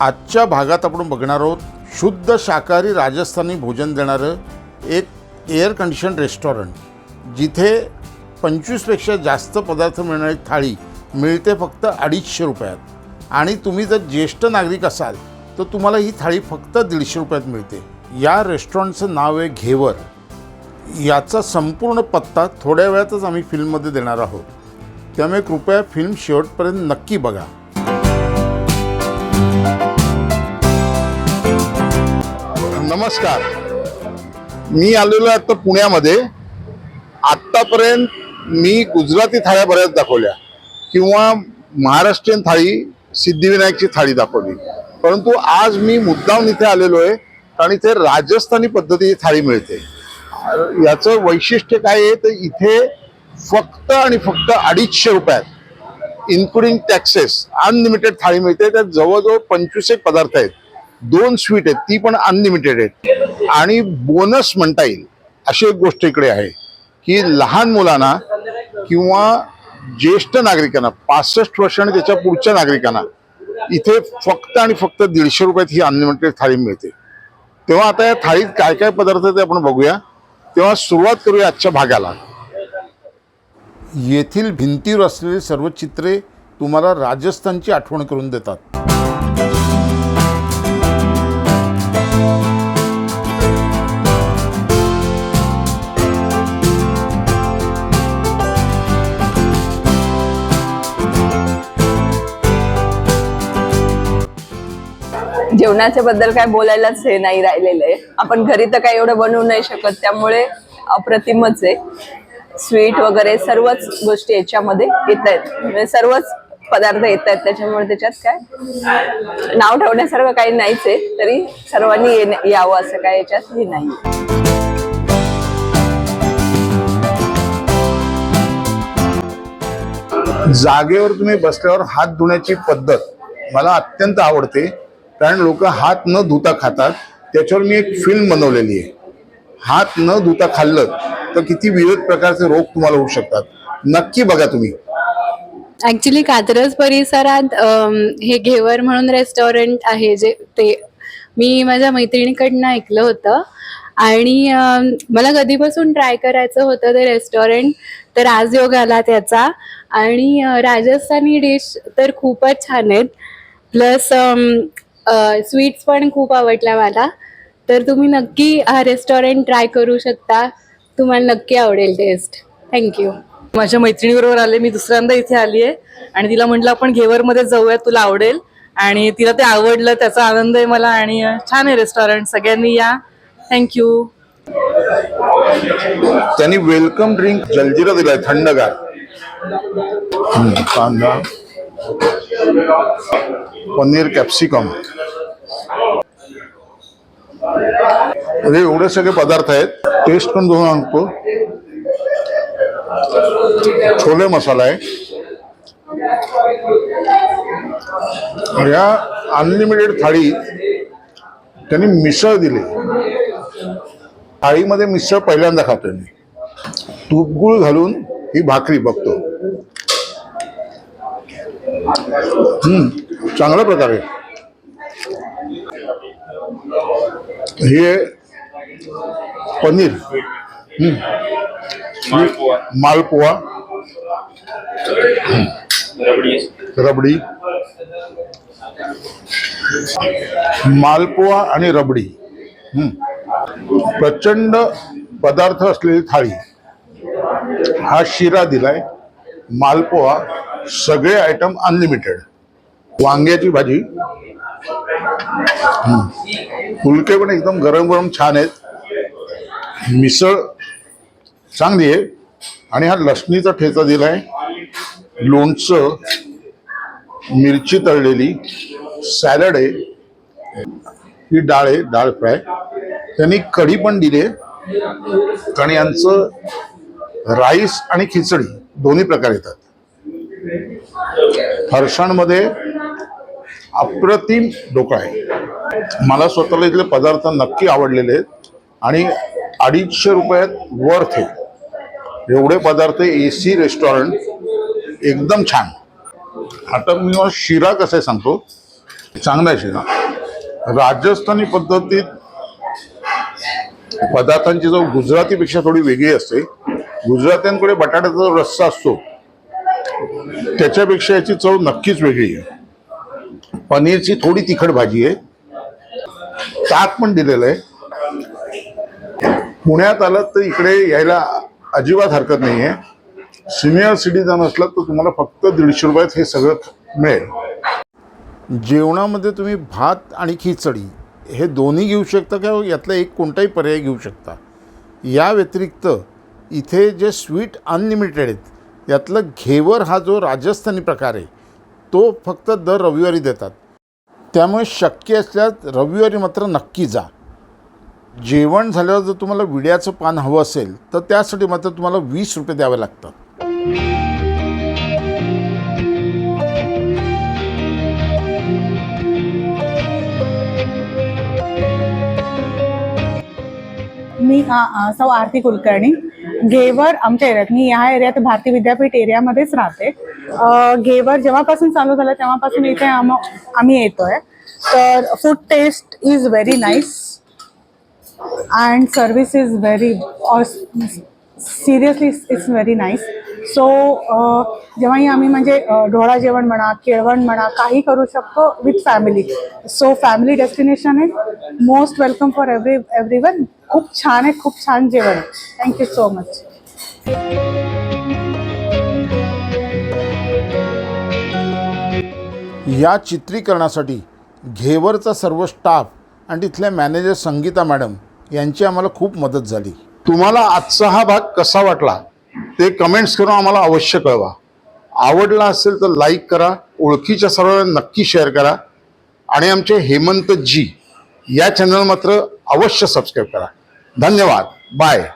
आजच्या भागात आपण बघणार आहोत शुद्ध शाकाहारी राजस्थानी भोजन देणारं एक एअर कंडिशन रेस्टॉरंट जिथे पंचवीसपेक्षा जास्त पदार्थ मिळणारी थाळी मिळते फक्त अडीचशे रुपयात. आणि तुम्ही जर ज्येष्ठ नागरिक असाल तर तुम्हाला ही थाळी फक्त दीडशे रुपयात मिळते. या रेस्टॉरंटचं नाव आहे घेवर. याचा संपूर्ण पत्ता थोड्या वेळातच आम्ही फिल्ममध्ये देणार आहोत. त्यामुळे कृपया फिल्म शेवटपर्यंत नक्की बघा. नमस्कार. मी आलेलो आहे आता पुण्यामध्ये. आत्तापर्यंत मी गुजराती थाळ्या बऱ्याच दाखवल्या. किंवा महाराष्ट्रीयन थाळी सिद्धिविनायकची थाळी दाखवली. परंतु आज मी मुद्दाम इथे आलेलो आहे कारण इथे राजस्थानी पद्धतीची थाळी मिळते. याचं वैशिष्ट्य काय आहे तर इथे फक्त आणि फक्त अडीचशे रुपयात इन्क्लुडिंग टॅक्सेस अनलिमिटेड थाळी मिळते. त्यात जवळजवळ पंचवीस एक पदार्थ आहेत. दोन स्वीट आहेत ती पण अनलिमिटेड आहेत. आणि बोनस म्हणता येईल अशी एक गोष्ट इकडे आहे की लहान मुलांना किंवा ज्येष्ठ नागरिकांना पासष्ट वर्ष आणि त्याच्या पुढच्या नागरिकांना इथे फक्त आणि फक्त दीडशे रुपयात ही अनलिमिटेड थाळी मिळते. तेव्हा आता या थाळीत काय काय पदार्थ ते आपण बघूया. तेव्हा सुरुवात करूया आजच्या भागाला. येथील भिंतीवर असलेली सर्व चित्रे तुम्हाला राजस्थानची आठवण करून देतात. जेवणाच्या बद्दल काय बोलायलाच हे नाही राहिलेलं आहे. आपण घरी तर काय एवढं बनवू नाही शकत त्यामुळे अप्रतिमच आहे. स्वीट वगैरे सर्वच गोष्टी याच्यामध्ये येत आहेत. म्हणजे सर्वच पदार्थ येत आहेत त्याच्यामुळे त्याच्यात काय? नाव ठेवण्यासारखं काही नाहीच आहे तरी सर्वांनी येण्या- यावं असं काय याच्यात हे नाही जागेवर तुम्ही बसल्यावर हात धुण्याची पद्धत मला अत्यंत आवडते. कारण लोक हात न धुता खातात. त्याच्यावर मी एक फिल्म बनवलेली आहे. हात न धुता खाल्लं तर किती विविध प्रकारचे रोग तुम्हाला होऊ शकतात. नक्की बघा तुम्ही. ऍक्च्युली कात्रज परिसरात हे घेवर म्हणून रेस्टॉरंट आहे जे ते मी माझ्या मैत्रिणीकडनं ऐकलं होतं. आणि मला कधीपासून ट्राय करायचं होतं ते रेस्टॉरंट तर आज योग आला त्याचा. आणि राजस्थानी डिश तर खूपच छान आहेत. प्लस स्वीट्स पण खूप आवडल्या मला. तर तुम्ही नक्की हा रेस्टॉरंट ट्राय करू शकता. तुम्हाला नक्की आवडेल टेस्ट थँक्यू माझ्या मैत्रिणीबरोबर आले मी दुसऱ्यांदा इथे आली आहे आणि तिला म्हटलं आपण घेवरमध्ये जाऊया तुला आवडेल. आणि तिला ते आवडलं त्याचा आनंद आहे मला आणि छान आहे रेस्टॉरंट सगळ्यांनी या. थँक्यू त्यांनी वेलकम ड्रिंक जलजिरा दिलाय थंडगार. कांदा. पनीर कॅप्सिकम हे एवढे सगळे पदार्थ आहेत. टेस्ट पण दोन आणतो छोले मसाला आहे. या अनलिमिटेड थाळी त्यांनी मिसळ दिली. थाळीमध्ये मिसळ पहिल्यांदा खातोय मी. तूपगुळ घालून ही भाकरी बघतो. चांगल्या प्रकारे. हे पनीर. ही मालपोहा हम्म. रबडी. मालपोहा आणि रबडी. प्रचंड पदार्थ असलेली थाळी. हा शिरा दिलाय मालपोहा सगळे आयटम अनलिमिटेड वांग्याची भाजी. फुलके पण एकदम गरम गरम छान आहेत. मिसळ चांगली आहे. आणि हा लसणीचा ठेचा दिलाय. लोणचं मिरची तळलेली सॅलड आहे. ही डाळ आहे डाळ फ्राय. त्यांनी कढी पण दिली आहे. आणि यांचं राईस आणि खिचडी दोन्ही प्रकार येतात. फरशांमध्ये अप्रतिम डोकं आहे. मला स्वतःला इथले पदार्थ नक्की आवडलेले आहेत आणि अडीचशे रुपयात वर्थ आहे. एवढे पदार्थ ए सी रेस्टॉरंट एकदम छान. आता मी शिरा कसं आहे सांगतो? चांगला आहे शिरा. राजस्थानी पद्धतीत पदार्थांची जो गुजरातीपेक्षा थोडी वेगळी असते. गुजरात्यांकडे बटाट्याचा जो रस्सा असतो त्याच्यापेक्षा याची चव नक्कीच वेगळी आहे. पनीरची थोडी तिखट भाजी आहे. ताक पण दिलेलं आहे. पुण्यात आलं तर इकडे यायला अजिबात हरकत नाही आहे सिनियर सिटीजन असलात तर तुम्हाला फक्त दीडशे रुपयात हे सगळं मिळेल. जेवणामध्ये तुम्ही भात आणि खिचडी हे दोन्ही घेऊ शकता किंवा यातला एक कोणताही पर्याय घेऊ शकता. या व्यतिरिक्त इथे जे स्वीट अनलिमिटेड आहेत यातलं घेवर हा जो राजस्थानी प्रकार आहे तो फक्त दर रविवारी देतात. त्यामुळे शक्य असल्यास रविवारी मात्र नक्की जा. जेवण झाल्यावर जर तुम्हाला विड्याचं पान हवं असेल तर त्यासाठी मात्र तुम्हाला वीस रुपये द्यावे लागतात. मी सौ आरती कुलकर्णी. घेवर आमच्या एरियात मी या एरियात भारती विद्यापीठ एरियामध्येच राहते. घेवर जेव्हापासून चालू झालं तेव्हापासून इथे आम आम्ही येतोय. तर food taste is very nice and service is very seriously it's very nice so जेव्हाही आम्ही म्हणजे ढोळा जेवण म्हणा केळवण म्हणा काही करू शकतो with family so family destination आहे most welcome for every every one खूप छान आहे खूप छान जेवण आहे. थँक्यू सो मच या चित्रीकरणासाठी घेवरचा सर्व स्टाफ आणि तिथल्या मॅनेजर संगीता मॅडम यांची आम्हाला खूप मदत झाली. तुम्हाला आजचा हा भाग कसा वाटला? ते कमेंट्स करून आम्हाला अवश्य कळवा. आवडला असेल तर लाईक करा ओळखीच्या सर्वांना नक्की शेअर करा आणि आमचे हेमंत जी या चॅनल मात्र अवश्य सबस्क्राईब करा. धन्यवाद. बाय